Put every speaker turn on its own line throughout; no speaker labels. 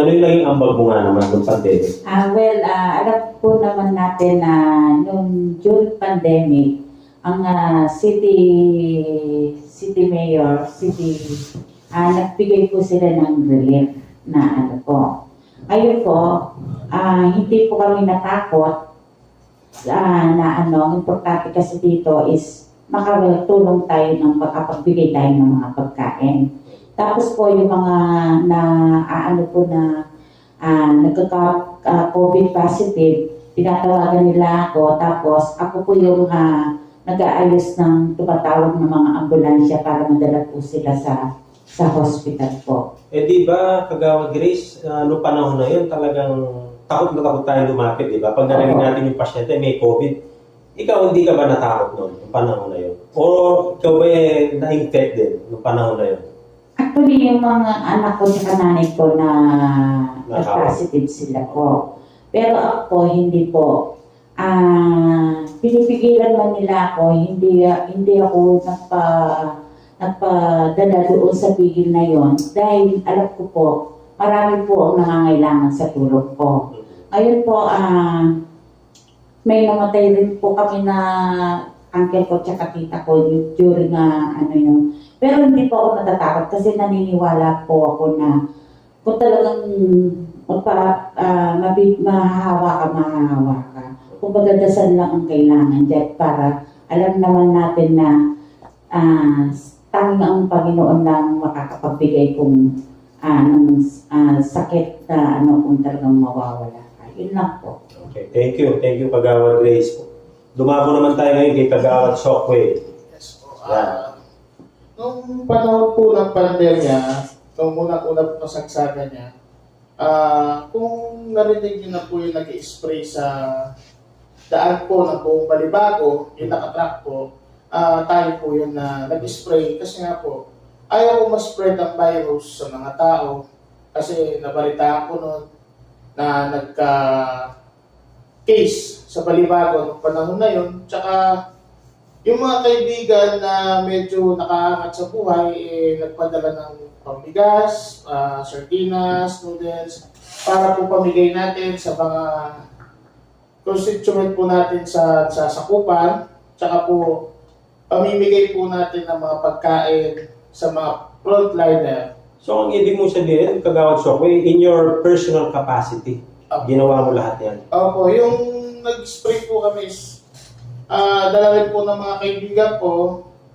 ano yung naging ambag mo nga naman nung pandemic?
Ah, well, ah, alam po naman natin na nung during pandemic, ang ah, city city mayor, city ah nagbigay po sila ng relief na ano po. Ayun po, ah, hindi po kami natakot ah, na ano, ang importante kasi dito is makatulong tayo ng makapagbigay tayo ng mga pagkain. Tapos po yung mga na ah, ano po na ah, nagkaka-COVID positive, tinatawagan nila ako. Tapos ako po yung ah, nag-aayos ng tumatawag ng mga ambulansya para madala po sila sa sa hospital po.
Eh di ba, Kagawad Grace, uh, noong panahon na yun, talagang takot na takot tayo lumapit, di ba? Pag narinig natin yung pasyente, may COVID, ikaw hindi ka ba natakot noon, noong panahon na yun? O ikaw ba eh, na-infect din noong panahon na yun?
Actually, yung mga anak ko sa nanay ko na positive sila po. Pero ako, hindi po. Ah, pinipigilan man nila ako, hindi hindi ako nagpa nagpadala doon sa pigil na yon dahil alam ko po, marami po ang nangangailangan sa tulong ko. Ngayon po, ah, may namatay rin po kami na uncle ko tsaka tita ko during ah, ano yun. Pero hindi po ako natatakot kasi naniniwala po ako na kung talagang magpa, ah, mabi, mahahawa ka, mahahawa ka. Kung dasal lang ang kailangan dyan para alam naman natin na ah, tanging ang Panginoon lang makakapagbigay kung ng ah, sakit na ano kung talagang mawawala ka. Yun lang po.
Okay, thank you. Thank you, Kagawad Grace. Dumabo naman tayo ngayon kay Kagawad Shockwave.
Yes po. Ah, nung panahon po ng pandemya, nung unang-una po nasagsagan niya, ah, kung narinig niyo na po yung nag spray sa daan po ng buong balibago, yung nakatrack po, ah, tayo po yun na nag-spray kasi nga po, ayaw ko ma-spread ang virus sa mga tao kasi nabalitaan ko noon na nagka case sa balibago noong panahon na yun. Tsaka yung mga kaibigan na medyo nakaangat sa buhay, eh, nagpadala ng pambigas, ah, sardinas, noodles, para po pamigay natin sa mga constituent po natin sa, sa sakupan, tsaka po pamimigay po natin ng mga pagkain sa mga frontliner.
So, ang ibig mong sabihin, Kagawad Shockwave, in your personal capacity,
Opo.
ginawa mo lahat yan.
Opo, yung nag-spray po kami is ah dala rin po ng mga kaibigan ko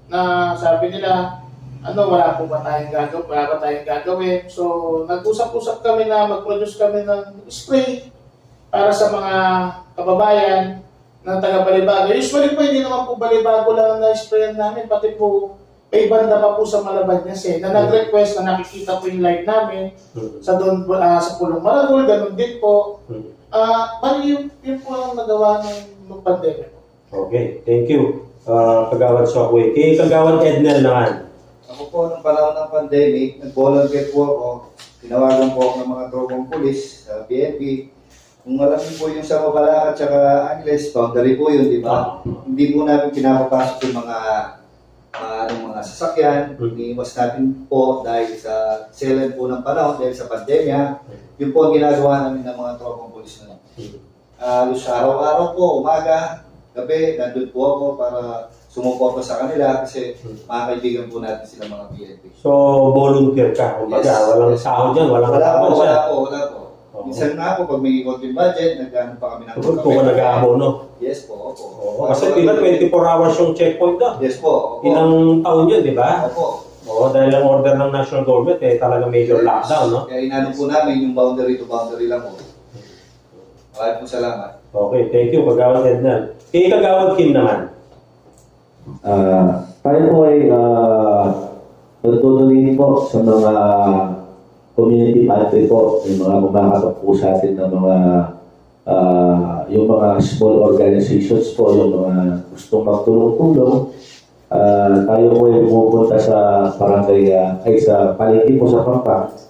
na sabi nila, ano, wala po ba tayong gagawin, wala ba tayong gagawin. So, nag-usap-usap kami na mag-produce kami ng spray para sa mga kababayan ng taga Balibago. Usually po, hindi naman po Balibago lang ang na-sprayan namin, pati po may banda pa po sa Malabanyas eh, na nag-request na nakikita po yung live namin sa doon ah, sa Pulong Maragol, ganun din po. Ah, bali yun, yun po ang nagawa ng, ng pandemic.
Okay, thank you, uh, Kagawad Shockwave. Kay Kagawad Ednel naman.
Ako po, nung panahon ng pandemic, nag-volunteer po ako. Tinawagan po ako ng mga tropong pulis sa PNP. Kung alam niyo po yung sa Mabalaca at saka Angeles, boundary po yun, di ba? Hindi po namin pinapapasok yung mga mga, anong mga sasakyan.
Hmm.
Iniiwas natin po dahil sa selan po ng panahon, dahil sa pandemya. Yun po ang ginagawa namin ng mga tropong pulis na. Halos araw-araw po, umaga, gabi, nandun po ako para sumuporta sa kanila kasi mga kaibigan po natin sila mga PNP.
So, volunteer ka. Kumbaga,
Yes.
walang sahod yan, walang
Wala po, wala po, wala po.
Oo.
Minsan nga po, pag may konting budget, nagano pa kami ng
Kung kung nag-aabono.
Yes po, opo.
Oo, kasi ba 24 hours yung checkpoint doon?
Yes po, opo.
Ilang taon yun, di ba?
Opo.
Oo, dahil ang order ng national government, eh, talaga major lockdown, no?
Kaya inano po namin yung boundary to boundary lang po. Maraming po salamat.
Okay, thank you, Kagawad Ednel. Kay Kagawad Kim naman.
Ah, tayo po ay uh, nagtutuloy po sa mga community pathway po, yung mga kumakapag po sa atin ng mga ah, yung mga small organizations po, yung mga gustong magtulong-tulong. Ah, tayo po ay pumupunta sa barangay, ah, ay sa palengke po sa Pampang.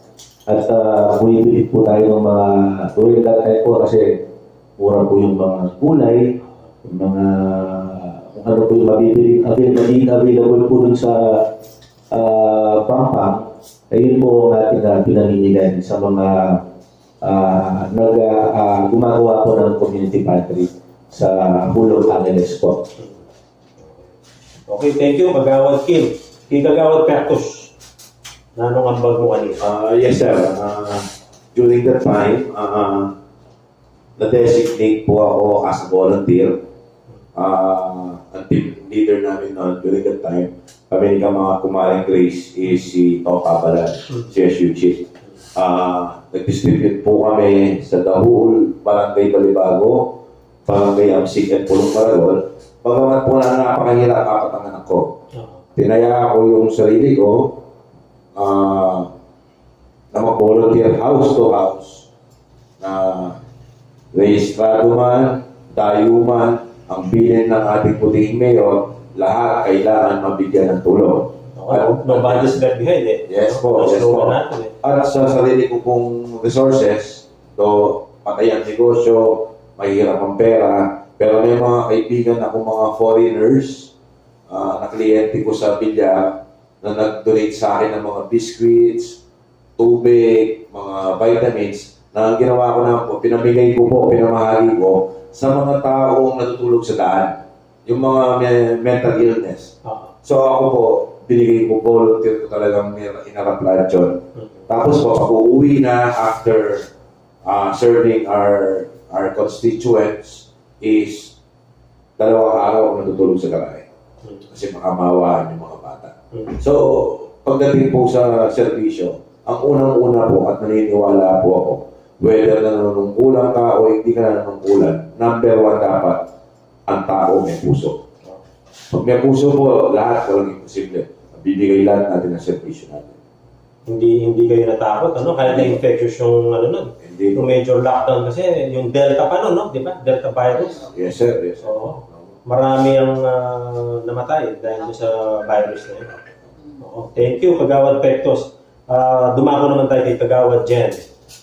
At uh, bumibili po tayo ng mga tuwing that time po kasi mura po yung mga gulay, yung mga kung ano po yung mabibili, avail, magiging available po dun sa uh, Pampang, ayun po ang ating uh, pinamimigay sa mga ah, nag, ah, ah, gumagawa po ng community pantry sa Hulog Angeles po.
Okay, thank you, Kagawad Kim. Kay Kagawad Pertus. Nanong ambag mo kanina?
Uh, yes, sir. Uh, during that time, uh, na-designate po ako as a volunteer. Uh, ang team leader namin noon during that time, kami ni mga kumaring Grace is si Tom Pabalan, si SU Chief. Uh, nag-distribute po kami sa Dahul, Barangay Balibago, Barangay Amsik at Pulong Maragol. Pagamat po na napakahirap apat ang anak ko. Tinaya ko yung sarili ko ah na mag-volunteer house to house na rehistrado man, tayo man, ang bilin ng ating puting mayor, lahat kailangan mabigyan ng tulong.
Okay, no budgets left behind eh.
Yes po, yes po.
natin eh.
At sa sarili ko pong resources, to patay ang negosyo, mahirap ang pera, pero may mga kaibigan ako mga foreigners ah, na kliyente ko sa Bilya na nag-donate sa akin ng mga biscuits, tubig, mga vitamins, na ang ginawa ko na po, pinamigay ko po, pinamahagi ko sa mga taong natutulog sa daan. Yung mga may- mental illness.
Ah,
So ako po, binigay ko volunteer ko talagang inaraplan yun.
mm.
Tapos po, pag uuwi na after uh, serving our our constituents is dalawang araw ako natutulog sa garahe. Kasi makamawaan yung mga bata.
Mm.
So, pagdating po sa serbisyo, ang unang-una po at naniniwala po ako, whether na nanunungkulan ka o hindi ka nanunungkulan, number one dapat, ang tao may puso. Pag may puso po, lahat walang imposible. Bibigay lahat natin ang serbisyo natin.
Hindi hindi kayo natakot, ano? Kahit na-infectious yung ano nun.
Hindi
Yung major lockdown kasi, yung Delta pa nun, no? Di ba? Delta virus.
Yes, sir. Yes, sir.
Oo. Marami ang ah, namatay dahil sa virus na yun. Oo. Thank you, Kagawad Pectos. Ah, dumako naman tayo kay Kagawad Jen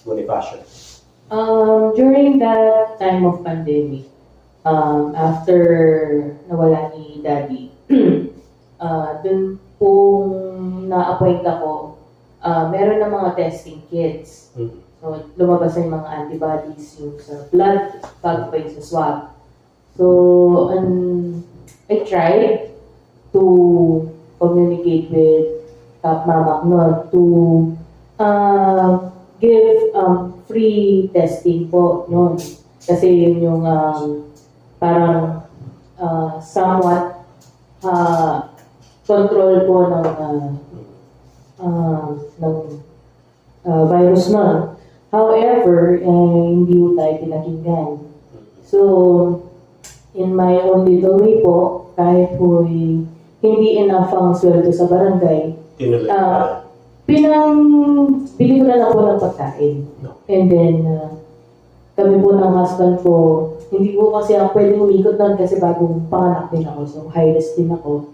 Bonifacio.
Um, during that time of pandemic, um, after nawala ni Daddy, uh, dun pong na-appoint ako, uh, meron na mga testing kits.
Mhm.
So, lumabas na yung mga antibodies yung sa blood, bago pa yung sa swab. So, um, I tried to communicate with Top Mama noon to uh, give um, free testing po noon. Kasi yun yung um, parang uh, somewhat uh, control po ng uh, uh, ng uh, virus na. However, eh, hindi po tayo pinakinggan. So, in my own little way po, kahit po eh, hindi enough ang sweldo sa barangay,
Tinuloy
Ah.
pa.
pinang bili ko na lang po ng pagkain. And then, uh, kami po ng husband ko, hindi po kasi ako pwede umikot nun kasi bagong panganak din ako. So, high risk din ako.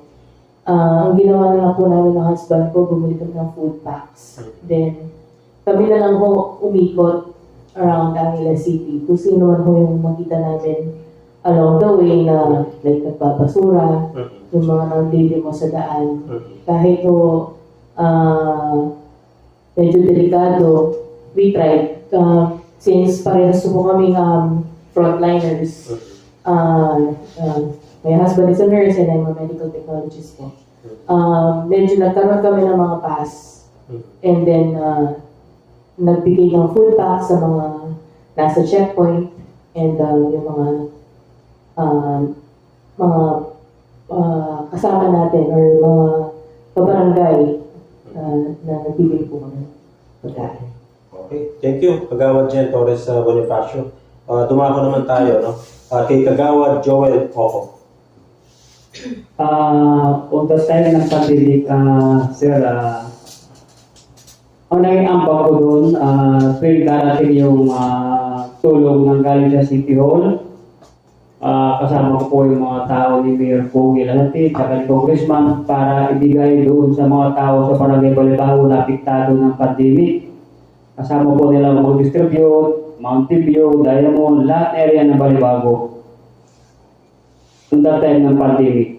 Ah, ang ginawa na lang po namin ng husband ko, bumili kami ng food packs. Then, kami na lang po umikot around Angela City. Kung sino man po yung makita namin along the way na like nagbabasura,
Mhm.
yung mga nandilimo sa daan,
Mhm.
kahit po ah medyo delikado, we tried. Uh, since parehas po kami um, frontliners, uh, uh, my husband is a nurse and I'm a medical technologist po. Um, medyo nagkaroon kami ng mga pass
Mhm.
and then uh, nagbigay ng food pack sa mga nasa checkpoint and uh, yung mga uh, mga uh, kasama natin or mga kabarangay uh, na nagbibigay po kami ng pagkain.
Okay, thank you, Kagawad Jen Torres uh, Bonifacio. Uh, dumako naman tayo, no? Uh, kay Kagawad Joel Oco.
Ah, uh, time ng pandemic, ah, sir, ah, ang naging ambag ko doon, ah, tuwing darating yung ah, tulong ng galing sa City Hall, ah, kasama ko po yung mga tao ni Mayor Pogi Lalati, tsaka ni Congressman, para ibigay doon sa mga tao sa Barangay Balibago na apektado ng pandemic. Kasama po nila mag-distribute, Mountain View, Diamond, lahat area ng Balibago. Noong that ng pandemic.